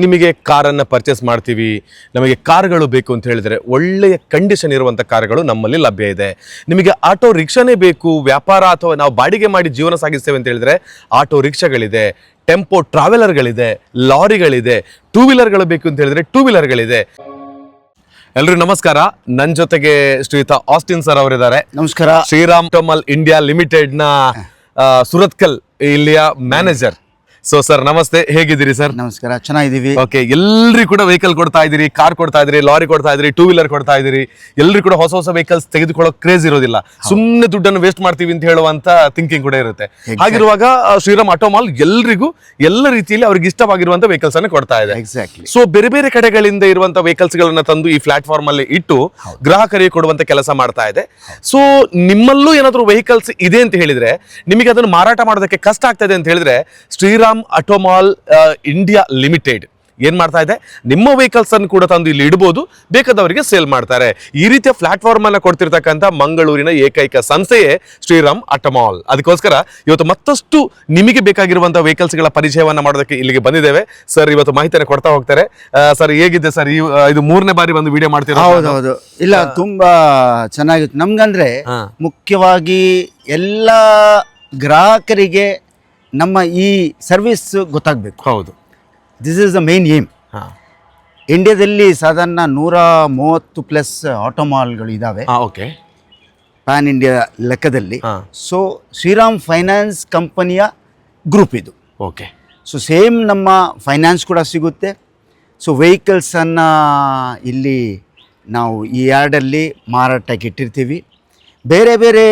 ನಿಮಗೆ ಕಾರನ್ನು ಪರ್ಚೇಸ್ ಮಾಡ್ತೀವಿ ನಮಗೆ ಕಾರ್ಗಳು ಬೇಕು ಅಂತ ಹೇಳಿದರೆ ಒಳ್ಳೆಯ ಕಂಡೀಷನ್ ಇರುವಂಥ ಕಾರ್ಗಳು ನಮ್ಮಲ್ಲಿ ಲಭ್ಯ ಇದೆ. ನಿಮಗೆ ಆಟೋ ರಿಕ್ಷಾನೇ ಬೇಕು ವ್ಯಾಪಾರ ಅಥವಾ ನಾವು ಬಾಡಿಗೆ ಮಾಡಿ ಜೀವನ ಸಾಗಿಸ್ತೇವೆ ಅಂತ ಹೇಳಿದರೆ ಆಟೋ ರಿಕ್ಷಾಗಳಿದೆ ಟೆಂಪೋ ಟ್ರಾವೆಲರ್ಗಳಿದೆ ಲಾರಿಗಳಿದೆ ಟೂ ವೀಲರ್ಗಳು ಬೇಕು ಅಂತ ಹೇಳಿದರೆ ಟೂ ವೀಲರ್ಗಳಿದೆ ಎಲ್ರಿಗೂ ನಮಸ್ಕಾರ ನನ್ನ ಜೊತೆಗೆ ಶ್ರೀಯುತ ಆಸ್ಟಿನ್ ಸರ್ ಅವರಿದ್ದಾರೆ. ನಮಸ್ಕಾರ. ಶ್ರೀರಾಮ್ ಟೋಮಲ್ ಇಂಡಿಯಾ ಲಿಮಿಟೆಡ್ನ ನ ಸುರತ್ಕಲ್ ಇಲ್ಲಿಯ ಮ್ಯಾನೇಜರ್ ಸೊ ಸರ್ ನಮಸ್ತೆ. ಹೇಗಿದ್ದೀರಿ ಸರ್ ನಮಸ್ಕಾರ. ಚೆನ್ನಾಗಿದ್ದೀವಿ. ಓಕೆ ಎಲ್ರಿಗೂ ಕೂಡ ವೆಹಿಕಲ್ ಕೊಡ್ತಾ ಇದ್ದೀರಿ ಕಾರ್ ಕೊಡ್ತಾ ಇದ್ದೀರಿ ಲಾರಿ ಕೊಡ್ತಾ ಇದ್ದೀರಿ ಟೂ ವೀಲರ್ ಕೊಡ್ತಾ ಇದ್ದೀರಿ. ಎಲ್ಲರೂ ಕೂಡ ಹೊಸ ಹೊಸ ವೆಹಿಕಲ್ಸ್ ತೆಗೆದುಕೊಳ್ಳೋ ಕ್ರೇಜ್ ಇರೋದಿಲ್ಲ. ಸುಮ್ಮನೆ ದುಡ್ಡನ್ನು ವೇಸ್ಟ್ ಮಾಡ್ತೀವಿ ಅಂತ ಹೇಳುವಂತ ಥಿಂಕಿಂಗ್ ಕೂಡ ಇರುತ್ತೆ. ಹಾಗಿರುವಾಗ ಶ್ರೀರಾಮ್ ಆಟೋ ಆಟೋಮಾಲ್ ಎಲ್ರಿಗೂ ಎಲ್ಲ ರೀತಿಯಲ್ಲಿ ಅವ್ರಿಗೆ ಇಷ್ಟವಾಗಿರುವಂತ ವೆಹಿಕಲ್ಸ್ ಅನ್ನು ಕೊಡ್ತಾ ಇದೆ. ಎಕ್ಸಾಕ್ಟ್ಲಿ ಸೊ ಬೇರೆ ಬೇರೆ ಕಡೆಗಳಿಂದ ಇರುವಂತ ವೆಹಿಕಲ್ಸ್ ಗಳನ್ನ ತಂದು ಈ ಪ್ಲಾಟ್ಫಾರ್ಮ್ ಅಲ್ಲಿ ಇಟ್ಟು ಗ್ರಾಹಕರಿಗೆ ಕೊಡುವಂತ ಕೆಲಸ ಮಾಡ್ತಾ ಇದೆ. ಸೊ ನಿಮ್ಮಲ್ಲೂ ಏನಾದರೂ ವೆಹಿಕಲ್ಸ್ ಇದೆ ಅಂತ ಹೇಳಿದ್ರೆ ನಿಮಗೆ ಅದನ್ನು ಮಾರಾಟ ಮಾಡೋದಕ್ಕೆ ಕಷ್ಟ ಆಗ್ತದೆ ಅಂತ ಹೇಳಿದ್ರೆ ಶ್ರೀರಾಮ್ ಆಟೋಮಾಲ್ ಇಂಡಿಯಾ ಲಿಮಿಟೆಡ್. ಏನ್ ಮಾಡ್ತಾ ಇದೆ? ನಿಮ್ಮ ವೆಹಿಕಲ್ಸನ್ನು ಕೂಡ ತಂದು ಇಲ್ಲಿ ಇಡಬಹುದು ಬೇಕಾದವರಿಗೆ ಸೇಲ್ ಮಾಡ್ತಾರೆ. ಈ ರೀತಿಯ ಪ್ಲಾಟ್ಫಾರ್ಮ್ ಅನ್ನ ಕೊಡ್ತಿರ್ತಕ್ಕಂಥ ಮಂಗಳೂರಿನ ಏಕೈಕ ಸಂಸ್ಥೆಯೇ ಶ್ರೀರಾಮ್ ಆಟೋಮಾಲ್ ಅದಕ್ಕೋಸ್ಕರ ಇವತ್ತು ಮತ್ತಷ್ಟು ನಿಮಗೆ ಬೇಕಾಗಿರುವಂಥ ವೆಹಿಕಲ್ಸ್ಗಳ ಪರಿಚಯವನ್ನ ಮಾಡೋದಕ್ಕೆ ಇಲ್ಲಿಗೆ ಬಂದಿದ್ದೇವೆ. ಸರ್ ಇವತ್ತು ಮಾಹಿತಿಯನ್ನು ಕೊಡ್ತಾ ಹೋಗ್ತಾರೆ. ಸರ್ ಹೇಗಿದೆ ಸರ್? ಇದು ಮೂರನೇ ಬಾರಿ ಬಂದು ವಿಡಿಯೋ ಮಾಡ್ತೀರಾ ಹೌದೌದು. ಇಲ್ಲ ತುಂಬಾ ಚೆನ್ನಾಗಿತ್ತು. ನಮ್ಗಂದ್ರೆ ಮುಖ್ಯವಾಗಿ ಎಲ್ಲ ಗ್ರಾಹಕರಿಗೆ ನಮ್ಮ ಈ ಸರ್ವಿಸ್ ಗೊತ್ತಾಗಬೇಕು. ಹೌದು. This is the main aim ಹಾ. ಇಂಡಿಯಾದಲ್ಲಿ ಸಾಧಾರಣ ನೂರ ಮೂವತ್ತು ಪ್ಲಸ್ ಆಟೋಮಾಲ್ಗಳು ಇದ್ದಾವೆ ಓಕೆ ಪ್ಯಾನ್ ಇಂಡಿಯಾ ಲೆಕ್ಕದಲ್ಲಿ. ಹಾ. ಸೊ ಶ್ರೀರಾಮ್ ಫೈನಾನ್ಸ್ ಕಂಪನಿಯ ಗ್ರೂಪ್ ಇದು. ಓಕೆ ಸೊ ಸೇಮ್ ನಮ್ಮ ಫೈನಾನ್ಸ್ ಕೂಡ ಸಿಗುತ್ತೆ. ಸೊ ವೆಹಿಕಲ್ಸನ್ನು ಇಲ್ಲಿ ನಾವು ಈ ಯಾರ್ಡಲ್ಲಿ ಮಾರಾಟಕ್ಕೆ ಇಟ್ಟಿರ್ತೀವಿ. ಬೇರೆ ಬೇರೆ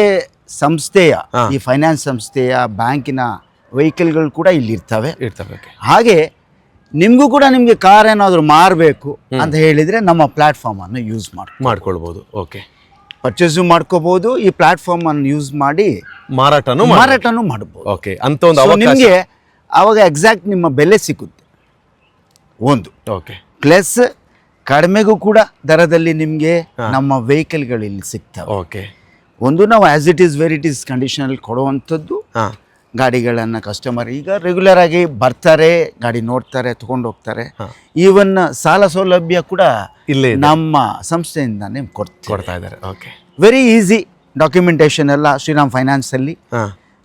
ಸಂಸ್ಥೆಯ ಈ ಫೈನಾನ್ಸ್ ಸಂಸ್ಥೆಯ ಬ್ಯಾಂಕಿನ ವೆಹಿಕಲ್ಗಳು ಕೂಡ ಇಲ್ಲಿ ಇರ್ತವೆ ಇರ್ತವೆ ಹಾಗೆ ನಿಮಗೂ ಕೂಡ ನಿಮಗೆ ಕಾರ್ ಏನಾದರೂ ಮಾರಬೇಕು ಅಂತ ಹೇಳಿದರೆ ನಮ್ಮ ಪ್ಲ್ಯಾಟ್ಫಾರ್ಮನ್ನು ಯೂಸ್ ಮಾಡಿ ಮಾಡ್ಕೊಳ್ಬೋದು ಓಕೆ ಪರ್ಚೇಸು ಮಾಡ್ಕೋಬಹುದು ಈ ಪ್ಲಾಟ್ಫಾರ್ಮ್ ಅನ್ನು ಯೂಸ್ ಮಾಡಿ ಮಾರಾಟನು ಮಾರಾಟನು ಮಾಡಬಹುದು ಓಕೆ ಅಂತ ಒಂದು ನಿಮಗೆ ಅವಾಗ ಎಕ್ಸಾಕ್ಟ್ ನಿಮ್ಮ ಬೆಲೆ ಸಿಗುತ್ತೆ. ಒಂದು. ಓಕೆ ಪ್ಲಸ್ ಕಡಿಮೆಗೂ ಕೂಡ ದರದಲ್ಲಿ ನಿಮಗೆ ನಮ್ಮ ವೆಹಿಕಲ್ಗಳು ಇಲ್ಲಿ ಸಿಗ್ತವೆ. ಓಕೆ ಒಂದು ನಾವು as it is very it is ಕಂಡೀಷನಲ್ಲಿ ಕೊಡುವಂಥದ್ದು. ಗಾಡಿಗಳನ್ನು ಕಸ್ಟಮರ್ ಈಗ ರೆಗ್ಯುಲರ್ ಆಗಿ ಬರ್ತಾರೆ ಗಾಡಿ ನೋಡ್ತಾರೆ ತಗೊಂಡು ಹೋಗ್ತಾರೆ. ಈವನ್ ಸಾಲ ಸೌಲಭ್ಯ ಕೂಡ ಇಲ್ಲೇ. ನಮ್ಮ ಸಂಸ್ಥೆಯಿಂದಾನೇ ಕೊಡ್ತೀವಿ. ಕೊಡ್ತಾ ಇದ್ದಾರೆ. ಓಕೆ ವೆರಿ ಈಸಿ ಡಾಕ್ಯುಮೆಂಟೇಷನ್ ಎಲ್ಲ ಶ್ರೀರಾಮ್ ಫೈನಾನ್ಸಲ್ಲಿ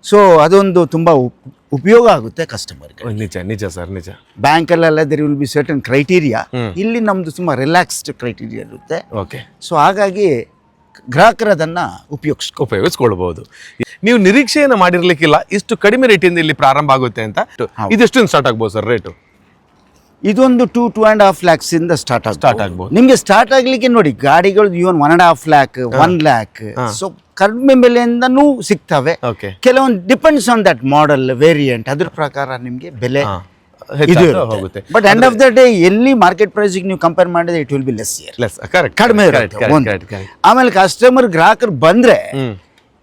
ಸೊ ಅದೊಂದು ತುಂಬ ಉಪ್- ಉಪಯೋಗ ಆಗುತ್ತೆ ಕಸ್ಟಮರ್ ನಿಜ ನಿಜ ಸರ್ ನಿಜ. ಬ್ಯಾಂಕಲ್ಲೆಲ್ಲ there will be certain criteria ಇಲ್ಲಿ ನಮ್ಮದು ತುಂಬ ರಿಲ್ಯಾಕ್ಸ್ಡ್ ಕ್ರೈಟೀರಿಯಾ ಇರುತ್ತೆ. ಓಕೆ ಸೊ ಹಾಗಾಗಿ ಗ್ರಾಹಕರು ಅದನ್ನು ಉಪಯೋಗಿಸ್ ಉಪಯೋಗಿಸ್ಕೊಳ್ಬಹುದು ನೀವು ನಿರೀಕ್ಷೆಯನ್ನು ಮಾಡಿರ್ಲಿಕ್ಕಿಲ್ಲ ಇಷ್ಟು ಕಡಿಮೆ ರೇಟಿಂದ ಇಲ್ಲಿ ಪ್ರಾರಂಭ ಆಗುತ್ತೆ ಅಂತ. ಇದೆಷ್ಟು ಸ್ಟಾರ್ಟ್ ಆಗ್ಬೋದು ಸರ್ ರೇಟು? ಇದೊಂದು ಟೂ ಟೂ ಆ್ಯಂಡ್ ಹಾಫ್ ಲ್ಯಾಕ್ಸಿಂದ ಸ್ಟಾರ್ಟ್ ಆಗಿ Start ಆಗ್ಬೋದು. ನಿಮಗೆ ಸ್ಟಾರ್ಟ್ ಆಗಲಿಕ್ಕೆ ನೋಡಿ ಗಾಡಿಗಳು even one and half lakh one lakh so ಕಡಿಮೆ ಬೆಲೆಯಿಂದನೂ ಸಿಗ್ತವೆ. ಓಕೆ ಕೆಲವೊಂದು depends on that model variant ಅದ್ರ ಪ್ರಕಾರ ನಿಮಗೆ ಬೆಲೆ ಇದು ಹೋಗುತ್ತೆ. But end of the day ಎಲ್ಲಿ ಮಾರ್ಕೆಟ್ ಪ್ರೈಸಿಗೆ ನೀವು ಕಂಪೇರ್ ಮಾಡಿದ್ರೆ it will be less less correct ಕಡಿಮೆ. ಆಮೇಲೆ ಕಸ್ಟಮರ್ ಗ್ರಾಹಕರು ಬಂದ್ರೆ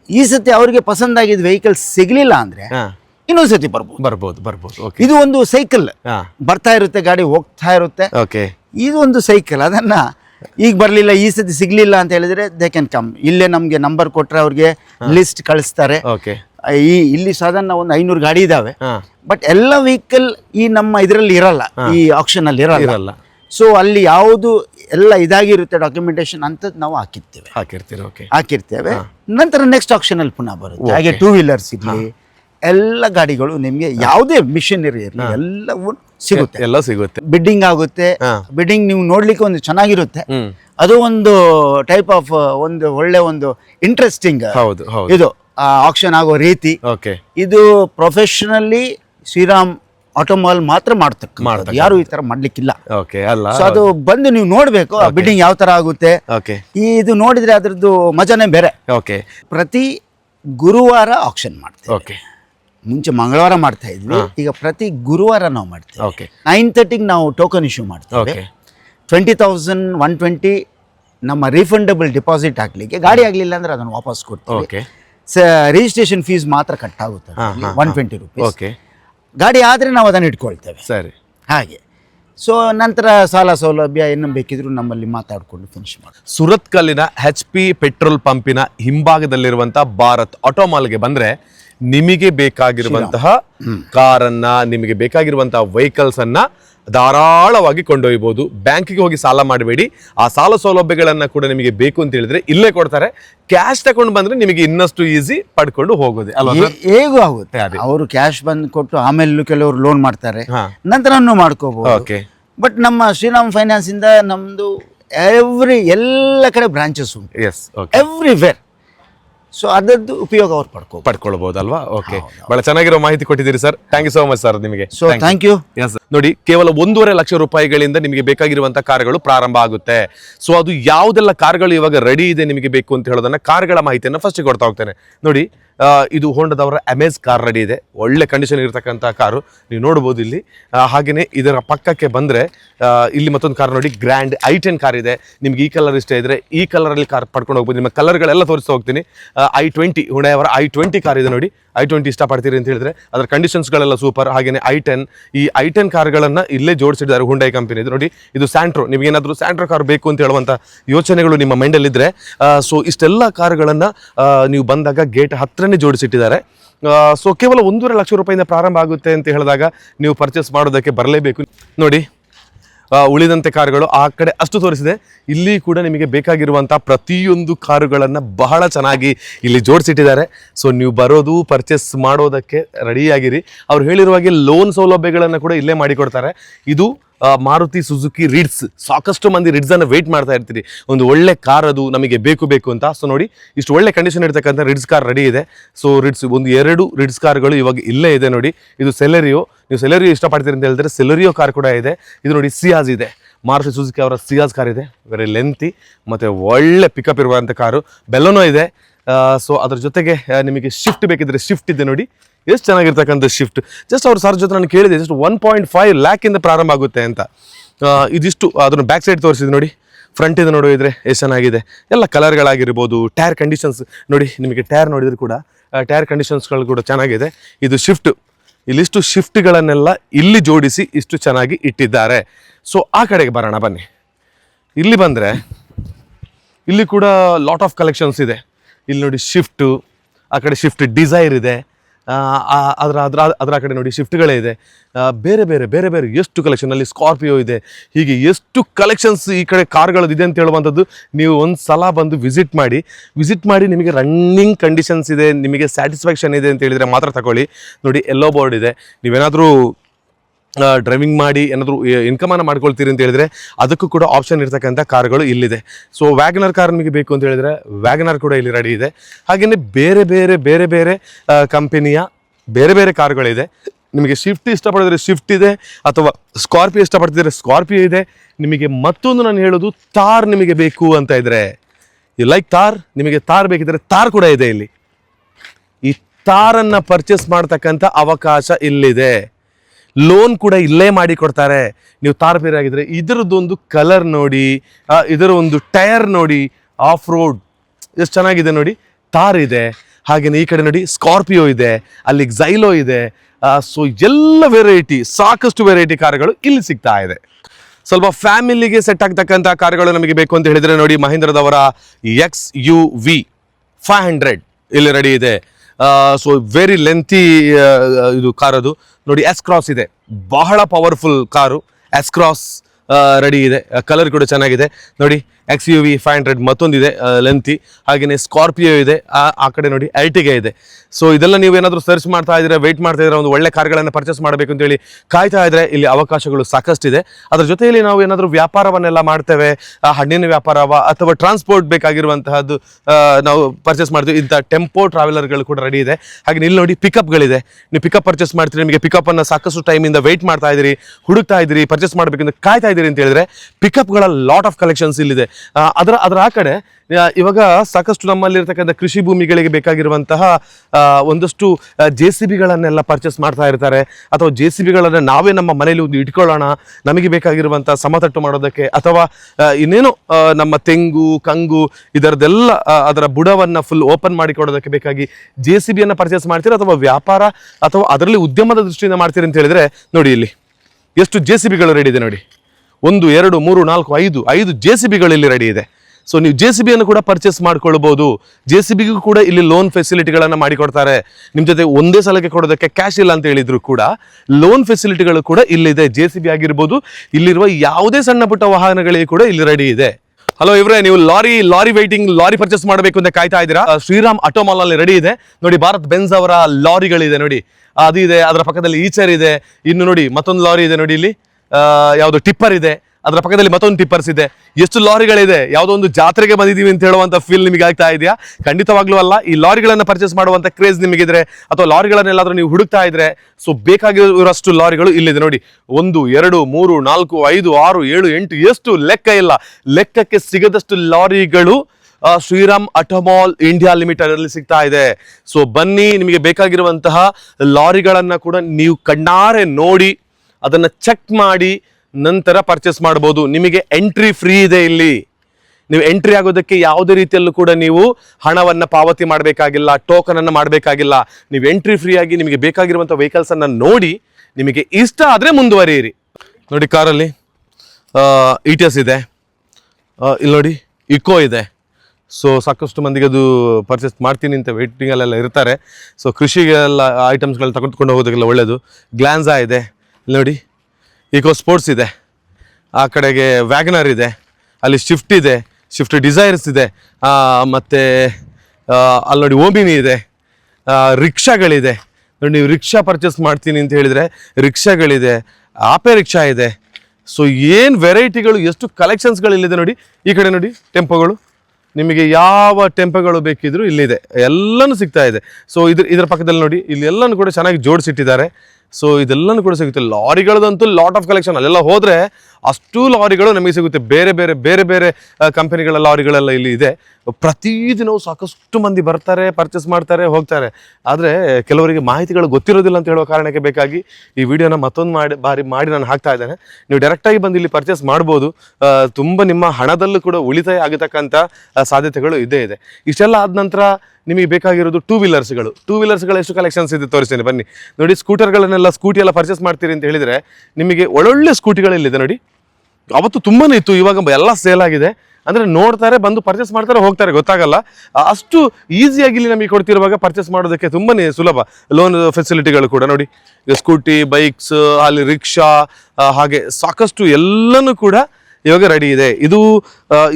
ಈ ಸತಿ ಅವರಿಗೆ ಪಸಂದಾಗಿದ್ದ ವೆಹಿಕಲ್ ಸಿಗ್ಲಿಲ್ಲ ಅಂದ್ರೆ ಇನ್ನೊಂದ್ ಸತಿ ಬರ್ಬೋದು. ಬರ್ಬೋದು ಬರ್ಬೋದು ಓಕೆ ಇದು ಒಂದು ಸೈಕಲ್ ಬರ್ತಾ ಇರುತ್ತೆ ಗಾಡಿ ಹೋಗ್ತಾ ಇರುತ್ತೆ. ಓಕೆ ಇದು ಒಂದು ಸೈಕಲ್ ಅದನ್ನ ಈಗ ಬರಲಿಲ್ಲ ಈ ಸತಿ ಸಿಗ್ಲಿಲ್ಲ ಅಂತ ಹೇಳಿದ್ರೆ ದೇ ಕ್ಯಾನ್ ಕಮ್ ಇಲ್ಲೇ ನಮಗೆ ನಂಬರ್ ಕೊಟ್ರೆ ಅವ್ರಿಗೆ ಲಿಸ್ಟ್ ಕಳಿಸ್ತಾರೆ. ಓಕೆ ಈ ಇಲ್ಲಿ ಸಾಧಾರಣ ಒಂದು ಐನೂರು ಗಾಡಿ ಇದಾವೆ. ಬಟ್ ಎಲ್ಲ ವೆಹಿಕಲ್ ಈ ನಮ್ಮ ಇದರಲ್ಲಿ ಇರಲ್ಲ. ಈ ಆಪ್ಷನ್ ಅಲ್ಲಿ ಇರಲ್ಲ. ಸೊ ಅಲ್ಲಿ ಯಾವುದು ಎಲ್ಲ ಇದಾಗಿರುತ್ತೆ ಡಾಕ್ಯುಮೆಂಟೇಶನ್ ಅಂತ ನಾವು ಹಾಕಿರ್ತೇವೆ. ಹಾಕಿರ್ತೀವಿ ಓಕೆ ಹಾಕಿರ್ತೇವೆ. ನಂತರ ನೆಕ್ಸ್ಟ್ ಆಪ್ಷನ್ ಅಲ್ಲಿ ಪುನಃ ಬರುತ್ತೆ. ಹಾಗೆ ಟೂ ವೀಲರ್ಸ್ ಇರಲಿ ಎಲ್ಲ ಗಾಡಿಗಳು ನಿಮಗೆ ಯಾವುದೇ ಮಿಷನರಿ ಇರಲಿ ಎಲ್ಲವೂ ಸಿಗುತ್ತೆ. ಎಲ್ಲ ಸಿಗುತ್ತೆ. ಬಿಡ್ಡಿಂಗ್ ಆಗುತ್ತೆ. ಬಿಡ್ಡಿಂಗ್ ನೀವು ನೋಡ್ಲಿಕ್ಕೆ ಒಂದು ಚೆನ್ನಾಗಿರುತ್ತೆ. ಅದು ಒಂದು ಟೈಪ್ ಆಫ್ ಒಂದು ಒಳ್ಳೆ ಒಂದು ಇಂಟ್ರೆಸ್ಟಿಂಗ್ ಹೌದು. ಇದು. ಆಕ್ಷನ್ ಆಗೋ ರೀತಿ ಓಕೆ ಇದು ಪ್ರೊಫೆಷನಲಿ ಶ್ರೀರಾಮ್ ಆಟೋಮಾಲ್ ಮಾತ್ರ ಮಾಡ್ತಕ್ಕ ಯಾರು ಈ ತರ ಮಾಡ್ಲಿಕ್ಕಿಲ್ಲ. ಓಕೆ ಅಲ್ಲ. ಸೊ ಅದು ಬಂದು ನೀವು ನೋಡ್ಬೇಕು ಆ ಬಿಲ್ಡಿಂಗ್ ಯಾವ ತರ ಆಗುತ್ತೆ. ಓಕೆ ಈ ಇದು ನೋಡಿದ್ರೆ ಅದ್ರದ್ದು ಮಜಾನೇ ಬೇರೆ. ಓಕೆ ಪ್ರತಿ ಗುರುವಾರ ಆಕ್ಷನ್ ಮಾಡ್ತೇವೆ. ಓಕೆ ಮುಂಚೆ ಮಂಗಳವಾರ ಮಾಡ್ತಾ ಇದ್ವಿ. ಈಗ ಪ್ರತಿ ಗುರುವಾರ ನಾವು ಮಾಡ್ತೇವೆ. ಓಕೆ ನೈನ್ ತರ್ಟಿಗೆ ನಾವು ಟೋಕನ್ ಇಶ್ಯೂ ಮಾಡ್ತೇವೆ. ಟ್ವೆಂಟಿ ತೌಸಂಡ್ ಒನ್ ಟ್ವೆಂಟಿ ನಮ್ಮ ರೀಫಂಡಬಲ್ ಡಿಪಾಸಿಟ್ ಹಾಕ್ಲಿಕ್ಕೆ ಗಾಡಿ ಆಗಲಿಲ್ಲ ಅಂದ್ರೆ ಅದನ್ನು ವಾಪಸ್ ಕೊಡ್ತೀವಿ. ರಿಜಿಸ್ಟ್ರೇಷನ್ ಫೀಸ್ ಮಾತ್ರ ಕಟ್ ಆಗುತ್ತೆ ಒನ್ ಟ್ವೆಂಟಿ ರುಪೀಸ್ ಓಕೆ ಗಾಡಿ ಆದರೆ ನಾವು ಅದನ್ನು ಇಟ್ಕೊಳ್ತೇವೆ. ಸರಿ. ಹಾಗೆ. ಸೊ ನಂತರ ಸಾಲ ಸೌಲಭ್ಯ ಏನು ಬೇಕಿದ್ರು ನಮ್ಮಲ್ಲಿ ಮಾತಾಡಿಕೊಂಡು ಫಿನಿಶ್ ಮಾಡಿ ಸುರತ್ಕಲ್ಲಿನ ಎಚ್ ಪಿ ಪೆಟ್ರೋಲ್ ಪಂಪಿನ ಹಿಂಭಾಗದಲ್ಲಿರುವಂಥ ಭಾರತ್ ಆಟೋಮಾಲ್ಗೆ ಬಂದ್ರೆ ನಿಮಗೆ ಬೇಕಾಗಿರುವಂತಹ ಕಾರನ್ನ ನಿಮಗೆ ಬೇಕಾಗಿರುವಂತಹ ವೆಹಿಕಲ್ಸ್ ಅನ್ನ ಧಾರಾಳವಾಗಿ ಕೊಂಡೊಯ್ಬೋದು. ಬ್ಯಾಂಕಿಗೆ ಹೋಗಿ ಸಾಲ ಮಾಡಬೇಡಿ. ಆ ಸಾಲ ಸೌಲಭ್ಯಗಳನ್ನು ಕೂಡ ನಿಮಗೆ ಬೇಕು ಅಂತ ಹೇಳಿದ್ರೆ ಇಲ್ಲೇ ಕೊಡ್ತಾರೆ. ಕ್ಯಾಶ್ ತಗೊಂಡು ಬಂದ್ರೆ ನಿಮಗೆ ಇನ್ನಷ್ಟು ಈಸಿ ಪಡ್ಕೊಂಡು ಹೋಗೋದೆ. ಅಲ್ವಾ ಹೇಗೂ ಆಗುತ್ತೆ. ಅದೇ. ಅವರು ಕ್ಯಾಶ್ ಬಂದು ಕೊಟ್ಟು ಆಮೇಲೆ ಕೆಲವರು ಲೋನ್ ಮಾಡ್ತಾರೆ. ನಂತರ ನಂತರನೂ ಮಾಡ್ಕೋಬಹುದು ಓಕೆ ಬಟ್ ನಮ್ಮ ಶ್ರೀರಾಮ್ ಫೈನಾನ್ಸ್ ಇಂದ ನಮ್ದು ಎವ್ರಿ ಎಲ್ಲ ಕಡೆ ಬ್ರಾಂಚಸ್ ಉಂಟು. ಎಸ್ ಓಕೆ ಎವ್ರಿವೇರ್ ಸೊ ಅದರದ್ದು ಉಪಯೋಗ ಅವ್ರು ಪಡ್ಕೋ ಪಡ್ಕೊಳ್ಬಹುದಲ್ವಾ ಓಕೆ ಬಹಳ ಚೆನ್ನಾಗಿರೋ ಮಾಹಿತಿ ಕೊಟ್ಟಿದ್ದೀರಿ sir. Thank you so much sir ನಿಮಗೆ. So thank you Yes. ನೋಡಿ, ಕೇವಲ ಒಂದೂವರೆ ಲಕ್ಷ ರೂಪಾಯಿಗಳಿಂದ ನಿಮಗೆ ಬೇಕಾಗಿರುವಂತಹ ಕಾರ್ಗಳು ಪ್ರಾರಂಭ ಆಗುತ್ತೆ. ಸೊ ಅದು ಯಾವುದೆಲ್ಲ ಕಾರ್ಗಳು ಇವಾಗ ರೆಡಿ ಇದೆ ನಿಮಗೆ ಬೇಕು ಅಂತ ಹೇಳೋದನ್ನ ಕಾರ್ಗಳ ಮಾಹಿತಿಯನ್ನು ಫಸ್ಟ್ ಕೊಡ್ತಾ ಹೋಗ್ತೇನೆ. ನೋಡಿ ಇದು ಹೋಂಡದವರ ಅಮೇಜ್ ಕಾರ್ ರೆಡಿ ಇದೆ. ಒಳ್ಳೆ ಕಂಡೀಷನ್ ಇರತಕ್ಕಂಥ ಕಾರು. ನೀವು ನೋಡ್ಬೋದು ಇಲ್ಲಿ. ಹಾಗೆಯೇ ಇದರ ಪಕ್ಕಕ್ಕೆ ಬಂದ್ರೆ ಇಲ್ಲಿ ಮತ್ತೊಂದು ಕಾರ್ ನೋಡಿ ಗ್ರ್ಯಾಂಡ್ ಐ ಟೆನ್ ಕಾರ್ ಇದೆ. ನಿಮ್ಗೆ ಈ ಕಲರ್ ಇಷ್ಟ ಇದ್ರೆ ಈ ಕಲರಲ್ಲಿ ಕಾರ್ ಪಡ್ಕೊಂಡು ಹೋಗ್ಬೋದು. ನಿಮ್ಮ ಕಲರ್ಗಳೆಲ್ಲ ತೋರಿಸ್ತಾ ಹೋಗ್ತೀನಿ. ಐ ಟ್ವೆಂಟಿ ಹುಣೆಯವರ ಐ ಟ್ವೆಂಟಿ ಕಾರ್ ಇದೆ ನೋಡಿ. ಐ ಟ್ವೆಂಟಿ ಇಷ್ಟಪಡ್ತೀರಿ ಅಂತ ಹೇಳಿದ್ರೆ, ಅದರ ಕಂಡೀಷನ್ಸ್ಗಳೆಲ್ಲ ಸೂಪರ್ ಹಾಗೇನೆ ಐ ಟೆನ್ ಈ ಐ ಟೆನ್ ಕಾರ್ಗಳನ್ನ ಇಲ್ಲೇ ಜೋಡಿಸಿದ್ದಾರೆ ಹುಂಡೈ ಕಂಪನಿ ಇದು. ನೋಡಿ, ಇದು ಸ್ಯಾಂಟ್ರೋ ನಿಮಗೆ ಏನಾದರೂ ಸ್ಯಾಂಟ್ರೋ ಕಾರ್ ಬೇಕು ಅಂತ ಹೇಳುವಂಥ ಯೋಚನೆಗಳು ನಿಮ್ಮ ಮೈಂಡಲ್ಲಿದ್ದರೆ ಸೊ ಇಷ್ಟೆಲ್ಲ ಕಾರ್ಗಳನ್ನು ನೀವು ಬಂದಾಗ ಗೇಟ್ ಹತ್ರನೇ ಜೋಡಿಸಿಟ್ಟಿದ್ದಾರೆ. ಸೊ ಕೇವಲ ಒಂದೂವರೆ ಲಕ್ಷ ರೂಪಾಯಿಂದ ಪ್ರಾರಂಭ ಆಗುತ್ತೆ ಅಂತ ಹೇಳಿದಾಗ ನೀವು ಪರ್ಚೇಸ್ ಮಾಡೋದಕ್ಕೆ ಬರಲೇಬೇಕು. ನೋಡಿ ಉಳಿದಂತೆ ಕಾರುಗಳು ಆ ಕಡೆ ಅಷ್ಟು ತೋರಿಸಿದೆ. ಇಲ್ಲಿ ಕೂಡ ನಿಮಗೆ ಬೇಕಾಗಿರುವಂಥ ಪ್ರತಿಯೊಂದು ಕಾರುಗಳನ್ನು ಬಹಳ ಚೆನ್ನಾಗಿ ಇಲ್ಲಿ ಜೋಡಿಸಿಟ್ಟಿದ್ದಾರೆ. ಸೊ ನೀವು ಬರೋದು ಪರ್ಚೇಸ್ ಮಾಡೋದಕ್ಕೆ ರೆಡಿಯಾಗಿರಿ ಅವ್ರು ಹೇಳಿರುವಾಗೆ ಲೋನ್ ಸೌಲಭ್ಯಗಳನ್ನು ಕೂಡ ಇಲ್ಲೇ ಮಾಡಿಕೊಡ್ತಾರೆ. ಇದು ಮಾರುತಿ ಸುಜುಕಿ ರಿಡ್ಸ್ ಸಾಕಷ್ಟು ಮಂದಿ ರಿಡ್ಸ್ ಅನ್ನು ವೇಟ್ ಮಾಡ್ತಾ ಇರ್ತೀರಿ. ಒಂದು ಒಳ್ಳೆ ಕಾರ್ ಅದು ನಮಗೆ ಬೇಕು ಬೇಕು ಅಂತ. ಸೊ ನೋಡಿ, ಇಷ್ಟು ಒಳ್ಳೆ ಕಂಡೀಷನ್ ಇರ್ತಕ್ಕಂಥ ರಿಡ್ಸ್ ಕಾರ್ ರೆಡಿ ಇದೆ. ಸೊ ರಿಡ್ಸ್ ಒಂದು ಎರಡು ರಿಡ್ಸ್ ಕಾರ್ಗಳು ಇವಾಗ ಇಲ್ಲೇ ಇದೆ ನೋಡಿ. ಇದು ಸೆಲೆರಿಯೋ ನೀವು ಸೆಲೆರಿಯೋ ಇಷ್ಟಪಡ್ತೀರಿ ಅಂತ ಹೇಳಿದ್ರೆ ಸೆಲೆರಿಯೋ ಕಾರ್ ಕೂಡ ಇದೆ. ಇದು ನೋಡಿ ಸಿಯಾಜ್ ಇದೆ. ಮಾರುತಿ ಸುಜುಕಿ ಅವರ ಸಿಯಾಜ್ ಕಾರ್ ಇದೆ. ವೆರಿ ಲೆಂತಿ ಮತ್ತು ಒಳ್ಳೆ ಪಿಕಪ್ ಇರುವಂಥ ಕಾರು ಬೆಲ್ಲನೋ ಇದೆ. ಸೊ ಅದ್ರ ಜೊತೆಗೆ ನಿಮಗೆ ಶಿಫ್ಟ್ ಬೇಕಿದ್ರೆ ಶಿಫ್ಟ್ ಇದೆ ನೋಡಿ. ಎಷ್ಟು ಚೆನ್ನಾಗಿರ್ತಕ್ಕಂಥ ಶಿಫ್ಟ್ ಜಸ್ಟ್ ಅವ್ರು ಸರ್ ಜೊತೆ ನಾನು ಕೇಳಿದೆ ಜಸ್ಟ್ ಒನ್ ಪಾಯಿಂಟ್ ಫೈವ್ ಲ್ಯಾಕಿಂದ ಪ್ರಾರಂಭ ಆಗುತ್ತೆ ಅಂತ. ಇದಿಷ್ಟು, ಅದನ್ನು ಬ್ಯಾಕ್ ಸೈಡ್ ತೋರಿಸಿದ್ದು ನೋಡಿ. ಫ್ರಂಟಿಂದ ನೋಡಿದರೆ ಎಷ್ಟು ಚೆನ್ನಾಗಿದೆ. ಎಲ್ಲ ಕಲರ್ಗಳಾಗಿರ್ಬೋದು ಟೈರ್ ಕಂಡೀಷನ್ಸ್ ನೋಡಿ, ನಿಮಗೆ ಟೈರ್ ನೋಡಿದರೂ ಕೂಡ ಟೈರ್ ಕಂಡೀಷನ್ಸ್ಗಳು ಕೂಡ ಚೆನ್ನಾಗಿದೆ. ಇದು ಶಿಫ್ಟ್ ಇಲ್ಲಿಷ್ಟು ಶಿಫ್ಟ್ಗಳನ್ನೆಲ್ಲ ಇಲ್ಲಿ ಜೋಡಿಸಿ ಇಷ್ಟು ಚೆನ್ನಾಗಿ ಇಟ್ಟಿದ್ದಾರೆ. ಸೊ ಆ ಕಡೆಗೆ ಬರೋಣ, ಬನ್ನಿ. ಇಲ್ಲಿ ಬಂದರೆ, ಇಲ್ಲಿ ಕೂಡ ಲಾಟ್ ಆಫ್ ಕಲೆಕ್ಷನ್ಸ್ ಇದೆ. ಇಲ್ಲಿ ನೋಡಿ ಶಿಫ್ಟು ಆ ಕಡೆ ಶಿಫ್ಟ್ ಡಿಸೈರ್ ಇದೆ. ಅದರ ಅದರ ಅದರ ಕಡೆ ನೋಡಿ ಶಿಫ್ಟ್ಗಳೇ ಇದೆ. ಬೇರೆ ಬೇರೆ ಬೇರೆ ಬೇರೆ ಎಷ್ಟು ಕಲೆಕ್ಷನ್ ಅಲ್ಲಿ ಸ್ಕಾರ್ಪಿಯೋ ಇದೆ. ಹೀಗೆ ಎಷ್ಟು ಕಲೆಕ್ಷನ್ಸ್ ಈ ಕಡೆ ಕಾರ್ಗಳದ್ದು ಇದೆ ಅಂತ ಹೇಳುವಂಥದ್ದು ನೀವು ಒಂದು ಸಲ ಬಂದು ವಿಸಿಟ್ ಮಾಡಿ. ವಿಸಿಟ್ ಮಾಡಿ ನಿಮಗೆ ರನ್ನಿಂಗ್ ಕಂಡೀಷನ್ಸ್ ಇದೆ, ನಿಮಗೆ ಸ್ಯಾಟಿಸ್ಫ್ಯಾಕ್ಷನ್ ಇದೆ ಅಂತ ಹೇಳಿದರೆ ಮಾತ್ರ ತಗೊಳ್ಳಿ. ನೋಡಿ ಎಲ್ಲೋ ಬೋರ್ಡ್ ಇದೆ. ನೀವೇನಾದರೂ ಡ್ರೈವಿಂಗ್ ಮಾಡಿ ಏನಾದರೂ ಇನ್ಕಮನ್ನು ಮಾಡ್ಕೊಳ್ತೀರಿ ಅಂತ ಹೇಳಿದ್ರೆ ಅದಕ್ಕೂ ಕೂಡ ಆಪ್ಷನ್ ಇರ್ತಕ್ಕಂಥ ಕಾರ್ಗಳು ಇಲ್ಲಿದೆ. ಸೊ ವ್ಯಾಗನರ್ ಕಾರ್ ನಿಮಗೆ ಬೇಕು ಅಂತ ಹೇಳಿದ್ರೆ ವ್ಯಾಗನರ್ ಕೂಡ ಇಲ್ಲಿ ರೆಡಿ ಇದೆ. ಹಾಗೆಯೇ ಬೇರೆ ಬೇರೆ ಬೇರೆ ಬೇರೆ ಕಂಪನಿಯ ಬೇರೆ ಬೇರೆ ಕಾರ್ಗಳಿದೆ ನಿಮಗೆ ಶಿಫ್ಟ್ ಇಷ್ಟಪಡಿದ್ರೆ ಶಿಫ್ಟ್ ಇದೆ ಅಥವಾ ಸ್ಕಾರ್ಪಿಯೋ ಇಷ್ಟಪಡ್ತಿದ್ರೆ ಸ್ಕಾರ್ಪಿಯೋ ಇದೆ. ನಿಮಗೆ ಮತ್ತೊಂದು ನಾನು ಹೇಳೋದು ತಾರ್ ನಿಮಗೆ ಬೇಕು ಅಂತ ಇದ್ರೆ ಯು ಲೈಕ್ ತಾರ್ ನಿಮಗೆ ತಾರ್ ಬೇಕಿದ್ರೆ ತಾರ್ ಕೂಡ ಇದೆ ಇಲ್ಲಿ. ಈ ತಾರನ್ನು ಪರ್ಚೇಸ್ ಮಾಡ್ತಕ್ಕಂಥ ಅವಕಾಶ ಇಲ್ಲಿದೆ. ಲೋನ್ ಕೂಡ ಇಲ್ಲೇ ಮಾಡಿ ಕೊಡ್ತಾರೆ. ನೀವು ತಾರ್ ಆಗಿದ್ರೆ ಇದರದ್ದೊಂದು ಕಲರ್ ನೋಡಿ ಇದರ ಒಂದು ಟೈರ್ ನೋಡಿ ಆಫ್ ರೋಡ್ ಎಷ್ಟು ಚೆನ್ನಾಗಿದೆ ನೋಡಿ ತಾರ್ ಇದೆ. ಹಾಗೆಯೇ ಈ ಕಡೆ ನೋಡಿ ಸ್ಕಾರ್ಪಿಯೋ ಇದೆ, ಅಲ್ಲಿ ಝೈಲೋ ಇದೆ. ಸೊ ಎಲ್ಲ ವೆರೈಟಿ ಸಾಕಷ್ಟು ವೆರೈಟಿ ಕಾರ್ಗಳು ಇಲ್ಲಿ ಸಿಗ್ತಾ ಇದೆ. ಸ್ವಲ್ಪ ಫ್ಯಾಮಿಲಿಗೆ ಸೆಟ್ ಆಗ್ತಕ್ಕಂಥ ಕಾರ್ಗಳು ನಮಗೆ ಬೇಕು ಅಂತ ಹೇಳಿದ್ರೆ ನೋಡಿ, ಮಹೇಂದ್ರದವರ X U V five hundred ಇಲ್ಲಿ ರೆಡಿ ಇದೆ. ಸೊ ವೆರಿ ಲೆಂತಿ ಇದು ಕಾರ್ ಅದು ನೋಡಿ ಎಸ್ ಕ್ರಾಸ್ ಇದೆ. ಬಹಳ powerful car. S cross ready ಇದೆ. ಕಲರ್ ಕೂಡ ಚೆನ್ನಾಗಿದೆ. ನೋಡಿ X U V five hundred ಮತ್ತೊಂದಿದೆ lengthy ಹಾಗೆಯೇ ಸ್ಕಾರ್ಪಿಯೋ ಇದೆ. ಆ ಕಡೆ ನೋಡಿ ಐಟಿಗೆ ಇದೆ. ಸೊ ಇದೆಲ್ಲ ನೀವು ಏನಾದರೂ ಸರ್ಚ್ ಮಾಡ್ತಾ ಇದ್ರೆ ವೆಯ್ಟ್ ಮಾಡ್ತಾ ಇದ್ರೆ, ಒಂದು ಒಳ್ಳೆ ಕಾರ್ಗಳನ್ನು ಪರ್ಚೇಸ್ ಮಾಡಬೇಕು ಅಂತೇಳಿ ಕಾಯ್ತಾ ಇದ್ರೆ ಇಲ್ಲಿ ಅವಕಾಶಗಳು ಸಾಕಷ್ಟಿದೆ. ಅದ್ರ ಜೊತೆಯಲ್ಲಿ ನಾವು ಏನಾದರೂ ವ್ಯಾಪಾರವನ್ನೆಲ್ಲ ಮಾಡ್ತೇವೆ ಹಣ್ಣಿನ ವ್ಯಾಪಾರವ ಅಥವಾ ಟ್ರಾನ್ಸ್ಪೋರ್ಟ್ ಬೇಕಾಗಿರುವಂತಹದ್ದು ನಾವು ಪರ್ಚೇಸ್ ಮಾಡ್ತೀವಿ. ಇಂಥ ಟೆಂಪೋ ಟ್ರಾವೆಲರ್ಗಳು ಕೂಡ ರೆಡಿ ಇದೆ. ಹಾಗೆ ಇಲ್ಲಿ ನೋಡಿ ಪಿಕಪ್ಗಳಿದೆ ನೀವು ಪಿಕಪ್ ಪರ್ಚೇಸ್ ಮಾಡ್ತೀರಿ, ನಿಮಗೆ ಪಿಕಪ್ ಅನ್ನ ಸಾಕಷ್ಟು ಟೈಮಿಂದ ವೆಯ್ಟ್ ಮಾಡ್ತಾ ಇದ್ದೀರಿ, ಹುಡುಕ್ತಾ ಇದ್ದೀರಿ ಪರ್ಚೇಸ್ ಮಾಡಬೇಕಂತ ಕಾಯ್ತಾ ಇದ್ದೀರಿ ಅಂತ ಹೇಳಿದ್ರೆ ಪಿಕಪ್ಗಳ ಲಾಟ್ ಆಫ್ ಕಲೆಕ್ಷನ್ಸ್ ಇಲ್ಲಿದೆ. ಅದರ ಅದರ ಆ ಕಡೆ ಇವಾಗ ಸಾಕಷ್ಟು ನಮ್ಮಲ್ಲಿರ್ತಕ್ಕಂಥ ಕೃಷಿ ಭೂಮಿಗಳಿಗೆ ಬೇಕಾಗಿರುವಂತಹ ಒಂದಷ್ಟು ಜೆ ಸಿ ಬಿಗಳನ್ನೆಲ್ಲ ಪರ್ಚೇಸ್ ಮಾಡ್ತಾ ಇರ್ತಾರೆ. ಅಥವಾ ಜೆ ಸಿ ಬಿಗಳನ್ನು ನಾವೇ ನಮ್ಮ ಮನೆಯಲ್ಲಿ ಒಂದು ಇಟ್ಕೊಳ್ಳೋಣ. ನಮಗೆ ಬೇಕಾಗಿರುವಂಥ ಸಮತಟ್ಟು ಮಾಡೋದಕ್ಕೆ ಅಥವಾ ಇನ್ನೇನು ನಮ್ಮ ತೆಂಗು, ಕಂಗು ಇದರದೆಲ್ಲ ಅದರ ಬುಡವನ್ನು ಫುಲ್ ಓಪನ್ ಮಾಡಿಕೊಡೋದಕ್ಕೆ ಬೇಕಾಗಿ ಜೆ ಸಿ ಬಿಯನ್ನು ಪರ್ಚೇಸ್ ಮಾಡ್ತೀರಾ? ಅಥವಾ ವ್ಯಾಪಾರ, ಅಥವಾ ಅದರಲ್ಲಿ ಉದ್ಯಮದ ದೃಷ್ಟಿಯಿಂದ ಮಾಡ್ತೀರಿ ಅಂತ ಹೇಳಿದರೆ, ನೋಡಿ ಇಲ್ಲಿ. ಎಷ್ಟು ಜೆ ಸಿ ಬಿಗಳು ರೆಡಿ ಇದೆ ನೋಡಿ. ಒಂದು, ಎರಡು, ಮೂರು, ನಾಲ್ಕು, ಐದು ಐದು ಜೆ ಸಿ ಬಿಗಳು ಇಲ್ಲಿ ರೆಡಿ ಇದೆ. ಸೊ ನೀವು ಜೆ ಸಿ ಬಿಯನ್ನು ಕೂಡ ಪರ್ಚೇಸ್ ಮಾಡ್ಕೊಳ್ಬೋದು. ಜೆ ಸಿ ಬಿಗೂ ಕೂಡ ಇಲ್ಲಿ ಲೋನ್ ಫೆಸಿಲಿಟಿಗಳನ್ನು ಮಾಡಿಕೊಡ್ತಾರೆ. ನಿಮ್ಮ ಜೊತೆ ಒಂದೇ ಸಲಕ್ಕೆ ಕೊಡೋದಕ್ಕೆ ಕ್ಯಾಶ್ ಇಲ್ಲ ಅಂತ ಹೇಳಿದ್ರು ಕೂಡ ಲೋನ್ ಫೆಸಿಲಿಟಿಗಳು ಕೂಡ ಇಲ್ಲಿದೆ. ಜೆ ಸಿ ಬಿ ಆಗಿರ್ಬೋದು. ಇಲ್ಲಿರುವ ಯಾವುದೇ ಸಣ್ಣ ಪುಟ್ಟ ವಾಹನಗಳಿಗೆ ಕೂಡ ಇಲ್ಲಿ ರೆಡಿ ಇದೆ. ಹಲೋ ಇವರೇ ನೀವು lorry lorry waiting lorry purchase ಮಾಡಬೇಕು ಅಂತ ಕಾಯ್ತಾ ಇದ್ದೀರಾ? ಶ್ರೀರಾಮ್ ಶ್ರೀರಾಮ್ ಆಟೋಮಾಲ್ ಅಲ್ಲಿ ರೆಡಿ ಇದೆ. ನೋಡಿ, ಭಾರತ್ ಬೆನ್ಸ್ ಅವರ ಲಾರಿಗಳಿದೆ ನೋಡಿ. ಅದು ಇದೆ, ಅದರ ಪಕ್ಕದಲ್ಲಿ ಈಚರ್ ಇದೆ. ಇನ್ನು ನೋಡಿ, ಮತ್ತೊಂದು ಲಾರಿ ಇದೆ ನೋಡಿ ಇಲ್ಲಿ. ಯಾವುದು ಟಿಪ್ಪರ್ ಇದೆ. ಅದರ ಪಕ್ಕದಲ್ಲಿ ಮತ್ತೊಂದು ಟಿಪ್ಪರ್ಸ್ ಇದೆ. ಎಷ್ಟು ಲಾರಿಗಳಿದೆ? ಯಾವುದೋ ಒಂದು ಜಾತ್ರೆಗೆ ಬಂದಿದ್ದೀವಿ ಅಂತ ಹೇಳುವಂತ ಫೀಲ್ ನಿಮಗೆ ಆಗ್ತಾ ಇದೆಯಾ? ಖಂಡಿತವಾಗ್ಲೂ ಅಲ್ಲ. ಈ ಲಾರಿಗಳನ್ನು ಪರ್ಚೇಸ್ ಮಾಡುವಂತ ಕ್ರೇಜ್ ನಿಮಗಿದ್ರೆ, ಅಥವಾ ಲಾರಿಗಳನ್ನೆಲ್ಲಾದ್ರೂ ನೀವು ಹುಡುಕ್ತಾ ಇದ್ರೆ ಸೊ ಬೇಕಾಗಿರೋಷ್ಟು ಲಾರಿಗಳು ಇಲ್ಲಿದೆ ನೋಡಿ. ಒಂದು, ಎರಡು, ಮೂರು, ನಾಲ್ಕು, ಐದು, ಆರು, ಏಳು, ಎಂಟು, ಎಷ್ಟು ಲೆಕ್ಕ ಇಲ್ಲ. ಲೆಕ್ಕಕ್ಕೆ ಸಿಗದಷ್ಟು ಲಾರಿಗಳು ಶ್ರೀರಾಮ್ ಅಟೋಮಾಲ್ ಇಂಡಿಯಾ ಲಿಮಿಟೆಡ್ ಅಲ್ಲಿ ಸಿಗ್ತಾ ಇದೆ. ಸೊ ಬನ್ನಿ, ನಿಮಗೆ ಬೇಕಾಗಿರುವಂತಹ ಲಾರಿಗಳನ್ನು ಕೂಡ ನೀವು ಕಣ್ಣಾರೆ ನೋಡಿ, ಅದನ್ನ ಚೆಕ್ ಮಾಡಿ ನಂತರ ಪರ್ಚೇಸ್ ಮಾಡಬಹುದು ನಿಮಗೆ ಎಂಟ್ರಿ ಫ್ರೀ ಇದೆ ಇಲ್ಲಿ. ನೀವು ಎಂಟ್ರಿ ಆಗೋದಕ್ಕೆ ಯಾವುದೇ ರೀತಿಯಲ್ಲೂ ಕೂಡ ನೀವು ಹಣವನ್ನು ಪಾವತಿ ಮಾಡಬೇಕಾಗಿಲ್ಲ ಟೋಕನ್ ಅನ್ನು ಮಾಡಬೇಕಾಗಿಲ್ಲ. ನೀವು ಎಂಟ್ರಿ ಫ್ರೀ ಆಗಿ ನಿಮಗೆ ಬೇಕಾಗಿರುವಂಥ ವೆಹಿಕಲ್ಸ್ ಅನ್ನ ನೋಡಿ ನಿಮಗೆ ಇಷ್ಟ ಆದರೆ ಮುಂದುವರಿಯಿರಿ. ನೋಡಿ ಕಾರಲ್ಲಿ ಇ ಟಿ ಇದೆ. ಇಲ್ಲಿ ನೋಡಿ ಇಕೋ ಇದೆ. ಸೊ ಸಾಕಷ್ಟು ಮಂದಿಗೆ ಅದು ಪರ್ಚೇಸ್ ಮಾಡ್ತೀನಿ ಅಂತ ವೇಟಿಂಗಲ್ಲೆಲ್ಲ ಇರ್ತಾರೆ. ಸೊ ಕೃಷಿಗೆಲ್ಲ ಐಟಮ್ಸ್ಗಳು ತಗೊಂಡ್ಕೊಂಡು ಹೋಗೋದಕ್ಕೆಲ್ಲ ಒಳ್ಳೆಯದು ಗ್ಲಾನ್ಸಾ ಇದೆ. ಇಲ್ಲಿ ನೋಡಿ ಇಕೋ ಸ್ಪೋರ್ಟ್ಸ್ ಇದೆ. ಆ ಕಡೆಗೆ ವ್ಯಾಗನರ್ ಇದೆ. ಅಲ್ಲಿ ಶಿಫ್ಟ್ ಇದೆ. ಶಿಫ್ಟ್ ಡಿಸೈರ್ಸ್ ಇದೆ. ಮತ್ತು ಅಲ್ಲಿ ನೋಡಿ ಓಮಿನಿ ಇದೆ. ರಿಕ್ಷಾಗಳಿದೆ. ನೋಡಿ, ನೀವು ರಿಕ್ಷಾ ಪರ್ಚೇಸ್ ಮಾಡ್ತೀನಿ ಅಂತ ಹೇಳಿದರೆ ರಿಕ್ಷಾಗಳಿದೆ, ಆಪೆ ರಿಕ್ಷಾ ಇದೆ. ಸೊ ಏನು ವೆರೈಟಿಗಳು ಎಷ್ಟು ಕಲೆಕ್ಷನ್ಸ್ಗಳಿಲ್ಲಿದೆ ನೋಡಿ. ಈ ಕಡೆ ನೋಡಿ, ಟೆಂಪೋಗಳು. ನಿಮಗೆ ಯಾವ ಟೆಂಪೋಗಳು ಬೇಕಿದ್ರೂ ಇಲ್ಲಿದೆ. ಎಲ್ಲನೂ ಸಿಗ್ತಾ ಇದೆ. ಸೊ ಇದ್ರ, ಇದರ ಪಕ್ಕದಲ್ಲಿ ನೋಡಿ, ಇಲ್ಲಿ ಎಲ್ಲನೂ ಕೂಡ ಚೆನ್ನಾಗಿ ಜೋಡಿಸಿಟ್ಟಿದ್ದಾರೆ. ಸೊ ಇದೆಲ್ಲನೂ ಕೂಡ ಸಿಗುತ್ತೆ. ಲಾರಿಗಳದಂತೂ ಲಾಟ್ ಆಫ್ ಕಲೆಕ್ಷನ್ ಅಲ್ಲೆಲ್ಲ ಹೋದರೆ ಅಷ್ಟು ಲಾರಿಗಳು ನಮಗೆ ಸಿಗುತ್ತೆ. ಬೇರೆ ಬೇರೆ ಬೇರೆ ಬೇರೆ ಕಂಪನಿಗಳ ಲಾರಿಗಳೆಲ್ಲ ಇಲ್ಲಿ ಇದೆ. ಪ್ರತಿದಿನವೂ ಸಾಕಷ್ಟು ಮಂದಿ ಬರ್ತಾರೆ ಪರ್ಚೇಸ್ ಮಾಡ್ತಾರೆ, ಹೋಗ್ತಾರೆ. ಆದರೆ ಕೆಲವರಿಗೆ ಮಾಹಿತಿಗಳು ಗೊತ್ತಿರೋದಿಲ್ಲ ಅಂತ ಹೇಳೋ ಕಾರಣಕ್ಕೆ ಬೇಕಾಗಿ ಈ ವಿಡಿಯೋನ ಮತ್ತೊಂದು ಮಾಡಿ, ಬಾರಿ ಮಾಡಿ ನಾನು ಹಾಕ್ತಾ ಇದ್ದೇನೆ. ನೀವು ಡೈರೆಕ್ಟಾಗಿ ಬಂದು ಇಲ್ಲಿ ಪರ್ಚೇಸ್ ಮಾಡ್ಬೋದು. ತುಂಬ ನಿಮ್ಮ ಹಣದಲ್ಲೂ ಕೂಡ ಉಳಿತಾಯ ಆಗತಕ್ಕಂಥ ಸಾಧ್ಯತೆಗಳು ಇದೇ ಇದೆ. ಇಷ್ಟೆಲ್ಲ ಆದ ನಂತರ ನಿಮಗೆ ಬೇಕಾಗಿರೋದು ಟೂ ವೀಲರ್ಸ್ಗಳು ಟೂ ವೀಲರ್ಸ್ಗಳು ಎಷ್ಟು ಕಲೆಕ್ಷನ್ಸ್ ಇದೆ ತೋರಿಸ್ತೀನಿ, ಬನ್ನಿ. ನೋಡಿ ಸ್ಕೂಟರ್ಗಳನ್ನೆಲ್ಲ ಸ್ಕೂಟಿ ಎಲ್ಲ ಪರ್ಚೇಸ್ ಮಾಡ್ತೀರಿ ಅಂತ ಹೇಳಿದರೆ ನಿಮಗೆ ಒಳ್ಳೊಳ್ಳೆ ಸ್ಕೂಟಿಗಳೆಲ್ಲಿದೆ ನೋಡಿ. ಅವತ್ತು ತುಂಬಾ ಇತ್ತು, ಇವಾಗ ಎಲ್ಲ ಸೇಲ್ ಆಗಿದೆ. ಅಂದರೆ ನೋಡ್ತಾರೆ, ಬಂದು ಪರ್ಚೇಸ್ ಮಾಡ್ತಾರೆ, ಹೋಗ್ತಾರೆ, ಗೊತ್ತಾಗಲ್ಲ. ಅಷ್ಟು ಈಸಿಯಾಗಿ ಇಲ್ಲಿ ನಮಗೆ ಕೊಡ್ತಿರುವಾಗ ಪರ್ಚೇಸ್ ಮಾಡೋದಕ್ಕೆ ತುಂಬಾ ಸುಲಭ. ಲೋನ್ ಫೆಸಿಲಿಟಿಗಳು ಕೂಡ, ನೋಡಿ. ಸ್ಕೂಟಿ ಬೈಕ್ಸ್ ಅಲ್ಲಿ ರಿಕ್ಷಾ ಹಾಗೆ ಸಾಕಷ್ಟು ಎಲ್ಲನೂ ಕೂಡ ಇವಾಗ ರೆಡಿ ಇದೆ. ಇದು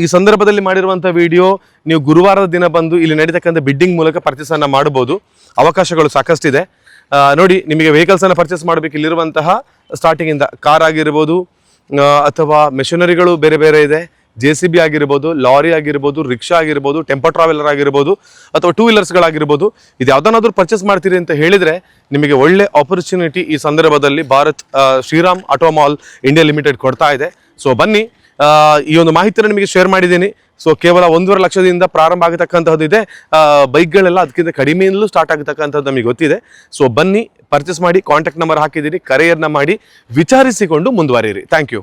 ಈ ಸಂದರ್ಭದಲ್ಲಿ ಮಾಡಿರುವಂಥ ವಿಡಿಯೋ ನೀವು ಗುರುವಾರದ ದಿನ ಬಂದು ಇಲ್ಲಿ ನಡೀತಕ್ಕಂಥ ಬಿಡ್ಡಿಂಗ್ ಮೂಲಕ ಪರ್ಚೇಸ್ ಅನ್ನ ಮಾಡಬಹುದು. ಅವಕಾಶಗಳು ಸಾಕಷ್ಟಿದೆ. ನೋಡಿ, ನಿಮಗೆ ವೆಹಿಕಲ್ಸ್ ಅನ್ನ ಪರ್ಚೇಸ್ ಮಾಡಬೇಕು ಇಲ್ಲಿರುವಂತಹ ಸ್ಟಾರ್ಟಿಂಗ್ ಇಂದ ಕಾರ್ ಆಗಿರ್ಬೋದು ಅಥವಾ ಮೆಷಿನರಿಗಳು ಬೇರೆ ಬೇರೆ ಇದೆ. ಜೆ ಸಿ ಬಿ ಆಗಿರ್ಬೋದು ಲಾರಿ ಆಗಿರ್ಬೋದು ರಿಕ್ಷಾ ಆಗಿರ್ಬೋದು ಟೆಂಪೋ ಟ್ರಾವೆಲರ್ ಆಗಿರ್ಬೋದು, ಅಥವಾ ಟೂ ವೀಲರ್ಸ್ಗಳಾಗಿರ್ಬೋದು ಇದು ಯಾವುದನ್ನಾದ್ರೂ ಪರ್ಚೇಸ್ ಮಾಡ್ತೀರಿ ಅಂತ ಹೇಳಿದ್ರೆ ನಿಮಗೆ ಒಳ್ಳೆ ಆಪರ್ಚುನಿಟಿ ಈ ಸಂದರ್ಭದಲ್ಲಿ Bharat Shriram Shriram Automall India Limited ಕೊಡ್ತಾ ಇದೆ. ಸೊ ಬನ್ನಿ. ಈ ಒಂದು ಮಾಹಿತಿಯನ್ನು ನಿಮಗೆ ಶೇರ್ ಮಾಡಿದ್ದೀನಿ. ಸೊ ಕೇವಲ ಒಂದೂವರೆ ಲಕ್ಷದಿಂದ ಪ್ರಾರಂಭ ಆಗತಕ್ಕಂಥದ್ದು ಇದೆ. ಬೈಕ್ಗಳೆಲ್ಲ ಅದಕ್ಕಿಂತ ಕಡಿಮೆಯಿಂದಲೂ ಸ್ಟಾರ್ಟ್ ಆಗತಕ್ಕಂಥದ್ದು ನಮಗೆ ಗೊತ್ತಿದೆ. ಸೊ ಬನ್ನಿ ಪರ್ಚೇಸ್ ಮಾಡಿ ಕಾಂಟ್ಯಾಕ್ಟ್ ನಂಬರ್ ಹಾಕಿದ್ದೀನಿ ಕರೆಯನ್ನ ಮಾಡಿ, ವಿಚಾರಿಸಿಕೊಂಡು ಮುಂದುವರಿಯಿರಿ. Thank you